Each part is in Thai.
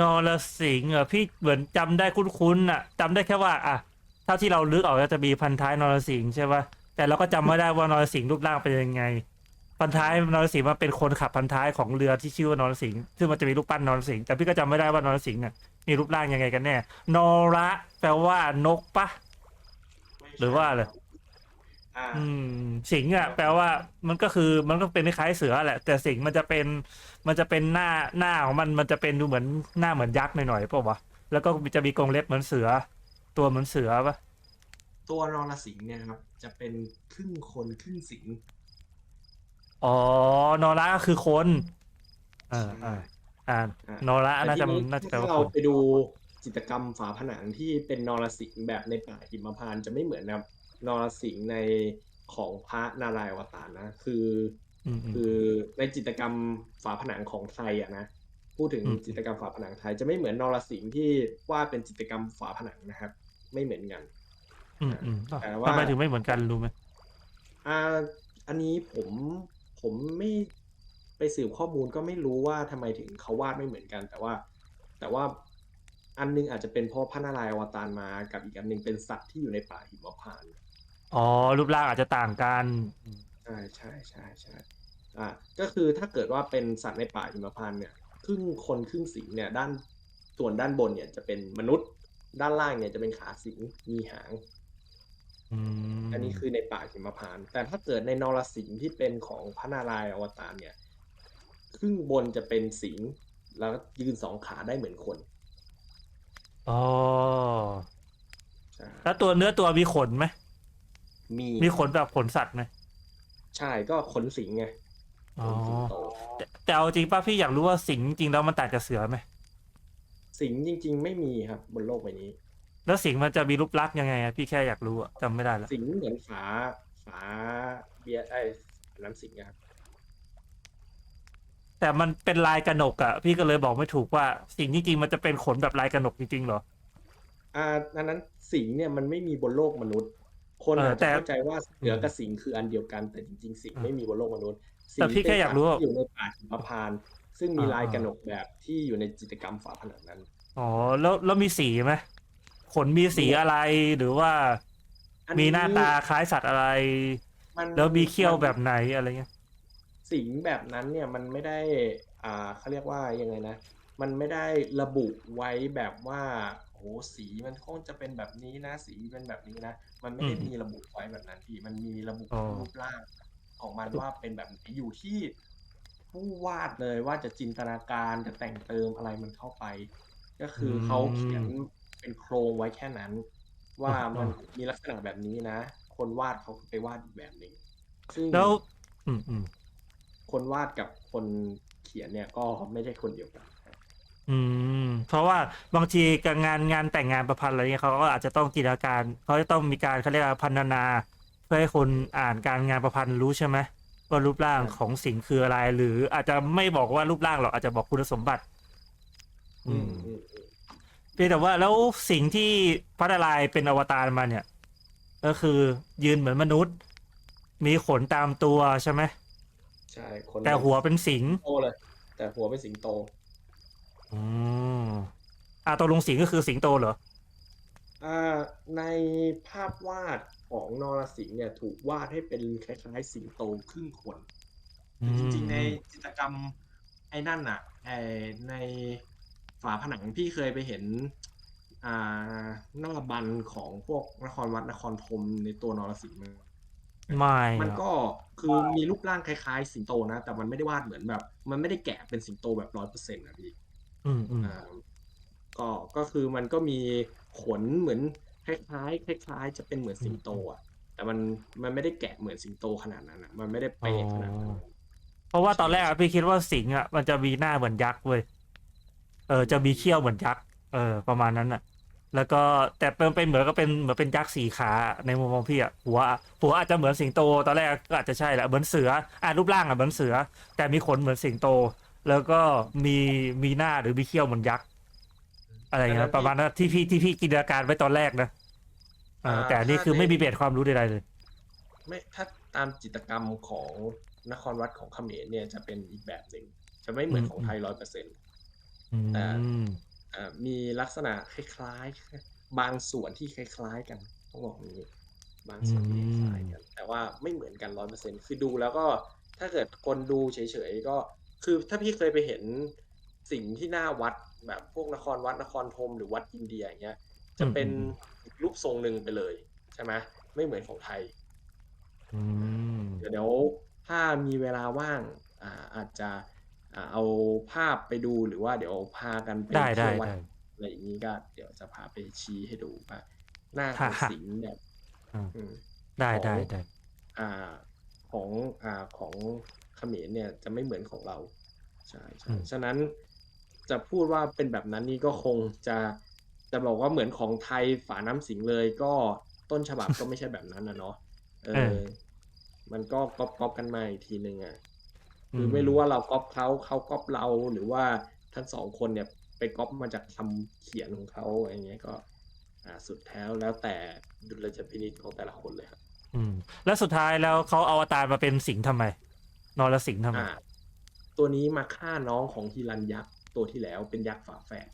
นอรสิงห์เหรอพี่เหมือนจำได้คุ้นๆอะจำได้แค่ว่า อะเท่าที่เราลึกออกก็จะมีพันท้ายนรสิงห์ใช่ป่ะแต่เราก็จำไม่ได้ว่านรสิงห์รูปร่างเป็นยังไง พันท้ายนรสิงห์มันเป็นคนขับพันท้ายของเรือที่ชื่อว่านรสิงห์ซึ่งมันจะมีรูปปั้นนรสิงห์แต่พี่ก็จำไม่ได้ว่านรสิงห์อะมีรูปร่างยังไงกันแน่นระแปลว่านกปะ หรือว่าอะไร สิงห์อะแปลว่ามันก็คือมันก็เป็นคล้ายๆเสือแหละ แต่สิงห์มันจะเป็นมันจะเป็นหน้าหน้าของมันมันจะเป็นดูเหมือนหน้าเหมือนยักษ์หน่อยๆป่าวะแล้วก็จะมีกรงเล็บเหมือนเสือ ตัวเหมือนเสือปะตัวนรสิงห์เนี่ยครับ จะเป็นครึ่งคนครึ่งสิงห์อ๋อนอระก็คือคนอ่าอ่าอ่าอะนอระน่าจะแต่ทีน่าจะแปลถ้าว่าเราคนไปดูจิตรกรรมฝาผนังที่เป็นนรสิงห์แบบในป่าหิมพานต์จะไม่เหมือนนะครับ นรสิงห์ในของพระนารายณ์อวตารนะ คืออืมอืมคือในจิตรกรรมฝาผนังของไทยอะนะพูดถึงอืมจิตรกรรมฝาผนังไทยจะไม่เหมือนนรสิงห์ที่ว่าดเป็นจิตรกรรมฝาผนังนะครับ ไม่เหมือนกันอืมอืมแต่ว่าทำไมถึงไม่เหมือนกันรู้ไหมอ่า อันนี้ผมผมไม่ไปสืบข้อมูลก็ไม่รู้ว่าทำไมถึงเขาวาดไม่เหมือนกัน แต่ว่า แต่ว่าอันนึงอาจจะเป็นเพราะพระนารายณ์อวตารมา กับอีกอันหนึงเป็นสัตว์ที่อยู่ในป่าหิมพานต์ อ๋อ รูปร่างอาจจะต่างกัน ใช่ใช่ใช่ใช่อ่าก็คือถ้าเกิดว่าเป็นสัตว์ในป่าหิมพานต์เนี่ยครึ่งคนครึ่งสิงเนี่ยด้านส่วนด้านบนเนี่ยจะเป็นมนุษย์ ด้านล่างเนี่ยจะเป็นขาสิงมีหาง อืมอันนี้คือในป่าหิมพานต์แต่ถ้าเกิดในนรสิงห์ที่เป็นของพระนารายณ์อวตารเนี่ย ครึ่งบนจะเป็นสิงห์แล้วยืนสองขาได้เหมือนคนอ๋อ ใช่แล้วตัวเนื้อตัวมีขนไหม มีมีขนแบบขนสัตว์ไหมใช่ก็ขนสิงห์ไงอ๋อขนสิงโตแต่แต่เอาจริงป่ะพี่อยากรู้ว่าสิงห์จริงๆแล้วมันต่างจากเสือไหมสิงห์จริง ๆ ไม่มีครับ บนโลกใบนี้ แล้วสิงห์มันจะมีรูปลักษณ์ยังไงอะพี่แค่อยากรู้อะจำไม่ได้ละสิงห์เหมือนฝาฝาเบียร์ไอ้น้ำสิงห์อะครับแต่มันเป็นลายกระหนกอะพี่ก็เลยบอกไม่ถูกว่าสิงห์จริงๆมันจะเป็นขนแบบลายกระหนกจริงๆเหรออ่าอันนั้นสิงห์เนี่ยมันไม่มีบนโลกมนุษย์ คนเอออาจแต่จะเข้าใจว่าเสือกับสิงห์คืออันเดียวกัน แต่จริงๆ สิงห์อ่าไม่มีบนโลกมนุษย์สิงแต่ห์พี่แค่อยากรู้ว่าเป็นสัตว์ที่อยู่ในป่าหิมพานต์ซึ่งมีอ่าลายกระหนกแบบที่อยู่ในจิตรกรรมฝาผนังนั้น อ๋อ แล้วแล้วมีสีไหมขนมีสีอะไรหรือว่าอันมีนี้หน้าตาคล้ายสัตว์อะไรมันแล้วมีเขี้ยวแบบไหนอะไรเงี้ย สิงห์แบบนั้นเนี่ยมันไม่ได้ อ่าเขาเรียกว่ายังไงนะ มันไม่ได้ระบุไว้แบบว่าโอ้ สีมันคงจะเป็นแบบนี้นะ สีเป็นแบบนี้นะ มันไม่ได้อืมมีระบุไว้แบบนั้นพี่มันมีระบุอ๋อรูปร่างของมันว่าเป็นแบบไหนอยู่ที่ผู้วาดเลยว่าจะจินตนาการจะแต่งเติมอะไรมันเข้าไป ก็คืออเขาเขียนเป็นโครงไว้แค่นั้น ว่ามันมีลักษณะแบบนี้นะ คนวาดเขาไปวาดอีกแบบหนึ่งซึ่งแล้วอืมอืมคนวาดกับคนเขียนเนี่ยก็ไม่ใช่คนเดียวกันอืม เพราะว่าบางทีการงานงานแต่งงานประพันธ์อะไรเงี้ยเขาก็อาจจะต้องจินตนาการเขาจะต้องมีการเขาเรียกว่าพันนาเพื่อให้คนอ่านการงานประพันธ์รู้ใช่ไหมว่ารูปร่างของสิ่งคืออะไร หรืออาจจะไม่บอกว่ารูปร่างหรอกอาจจะบอกคุณสมบัติ อืมอืมอืมเพียงแต่ว่าแล้วสิ่งที่พระนารายณ์เป็นอวตารมาเนี่ย ก็คือยืนเหมือนมนุษย์ มีขนตามตัวใช่ไหมใช่คนแต่หัวเป็นสิงห์โตเลย แต่หัวเป็นสิงโต อืม อ่าตกลงสิงห์ก็คือสิงโตเหรอ อ่าในภาพวาดของนรสิงห์เนี่ยถูกวาดให้เป็นคล้ายๆสิงโตครึ่งคนอืมจริงๆในจิตรกรรมไอ้นั่นน่ะไอ้ในฝาผนังพี่เคยไปเห็น อ่าหน้าบันของพวกนครวัดนครธมในตัวนรสิงห์มั้ยไม่มันอะก็คือมีรูปร่างคล้ายๆ สิงโตนะ แต่มันไม่ได้วาดเหมือนแบบ มันไม่ได้แกะเป็นสิงโตแบบร้อยเปอร์เซ็นต์นะพี่อืมอืมอ่า ก็ก็คือมันก็มีขนเหมือนคล้ายๆคล้ายๆจะเป็นเหมือนสิงโตอะแต่มันมันไม่ได้แกะเหมือนสิงโตขนาดนั้นอะ มันไม่ได้เป๊ะขนาดนั้นเพราะว่าตอนแรกอะพี่คิดว่าสิงห์อะมันจะมีหน้าเหมือนยักษ์เว้ยเออจะมีเขี้ยวเหมือนยักษ์เออประมาณนั้นอะแล้วก็แต่เป็นเป็นเหมือนก็เป็นเหมือนเป็นยักษ์สี่ขาในมุมมองพี่อะหัวหัวอาจจะเหมือนสิงโตตอนแรกก็อาจจะใช่แหละเหมือนเสืออะรูปร่างอะเหมือนเสือ แต่มีขนเหมือนสิงโต แล้วก็มีมีหน้าหรือมีเขี้ยวเหมือนยักษ์ อะไรอย่างเงี้ยประมาณนั้นที่พี่ที่พี่จินตนาการไว้ตอนแรกนะเออแต่อันนี่คือไม่มีเบสความรู้ใดๆเลย ไม่ถ้าตามจิตรกรรมของนครวัดของเขมรเนี่ยจะเป็นอีกแบบหนึ่งจะไม่เหมือนของไทยร้อยเปอร์เซ็นต์ อืแต่มอ่ามีลักษณะคล้ายๆ บางส่วนที่คล้ายๆกันต้องบอกอย่างนี้บางส่วนที่คล้ายกัน แต่ว่าไม่เหมือนกันร้อยเปอร์เซ็นคือดูแล้วก็ถ้าเกิดคนดูเฉยๆก็คือถ้าพี่เคยไปเห็น สิ่งที่หน้าวัดแบบพวกนครวัดนครธมหรือวัดอินเดียอย่างเงี้ย จะเป็นอีกรูปทรงหนึ่งไปเลยใช่ไหมไม่เหมือนของไทยอืมเดี๋ยวเดี๋ยวถ้ามีเวลาว่างอ่าอาจจะอ่าเอาภาพไปดูหรือว่าเดี๋ยวพากันไปได้ได้เที่ยววัดได้อะไรอย่างนี้ก็เดี๋ยวจะพาไปชี้ให้ดูว่าหน้าขค่ะองค่ะสิงห์แบบอืมอืมได้ของได้ได้อ่าของอ่าของเขมรเนี่ยจะไม่เหมือนของเราใช่ใช่อืมฉะนั้น จะพูดว่าเป็นแบบนั้นนี่ก็คงจะจะบอกว่าเหมือนของไทยฝาน้ำสิงห์เลยก็ต้นฉบับก็ไม่ใช่แบบนั้นนะเนาะเอเอออ มันก็ก๊อปก๊อปกันมาอีกทีหนึ่งอะคือไม่รู้ว่าเราก๊อปเขาเขาก๊อปเราหรือว่าทั้งสองคนเนี่ยไปก๊อปมาจากคำเขียนของเขาอะไรเงี้ยก็ อ่าสุดแท้แล้วแต่ดุลยพินิจของแต่ละคนเลยครับ อืม แล้วสุดท้ายแล้วเขาเอาอวตารมาเป็นสิงห์ทำไมนรสิงห์ทำไมอ่าตัวนี้มาฆ่าน้องของฮิรันยักษ์ ตัวที่แล้วเป็นยักษ์ฝาแฝด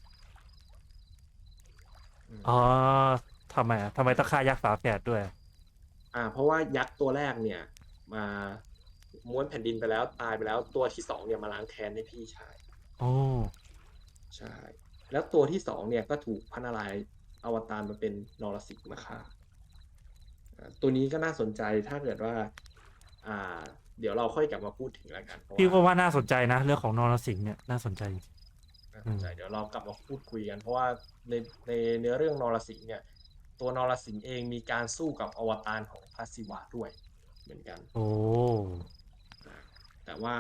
อืมอ๋อทำไมอะทำไมต้องฆ่ายักษ์ฝาแฝดด้วย อ่า เพราะว่ายักษ์ตัวแรกเนี่ย มาม้วนแผ่นดินไปแล้วตายไปแล้วตัวที่สองเนี่ยมาล้างแค้นให้พี่ชายโอ้ใช่ แล้วตัวที่สองเนี่ยก็ถูกพระนารายณ์อวตารมาเป็นนรสิงห์มาฆ่าอ่าตัวนี้ก็น่าสนใจถ้าเกิดว่า อ่า เดี๋ยวเราค่อยกลับมาพูดถึงแล้วกันเพราะพี่ก็ว่าว่าน่าสนใจนะ เรื่องของนรสิงห์เนี่ยน่าสนใจจริง น่าสนใจเดี๋ยวเรากลับมาพูดคุยกัน เพราะว่าในในเนื้อเรื่องนรสิงห์เนี่ย ตัวนรสิงห์เองมีการสู้กับอวตารของพระศิวะด้วย เหมือนกัน โอ้อ่าแต่ว่า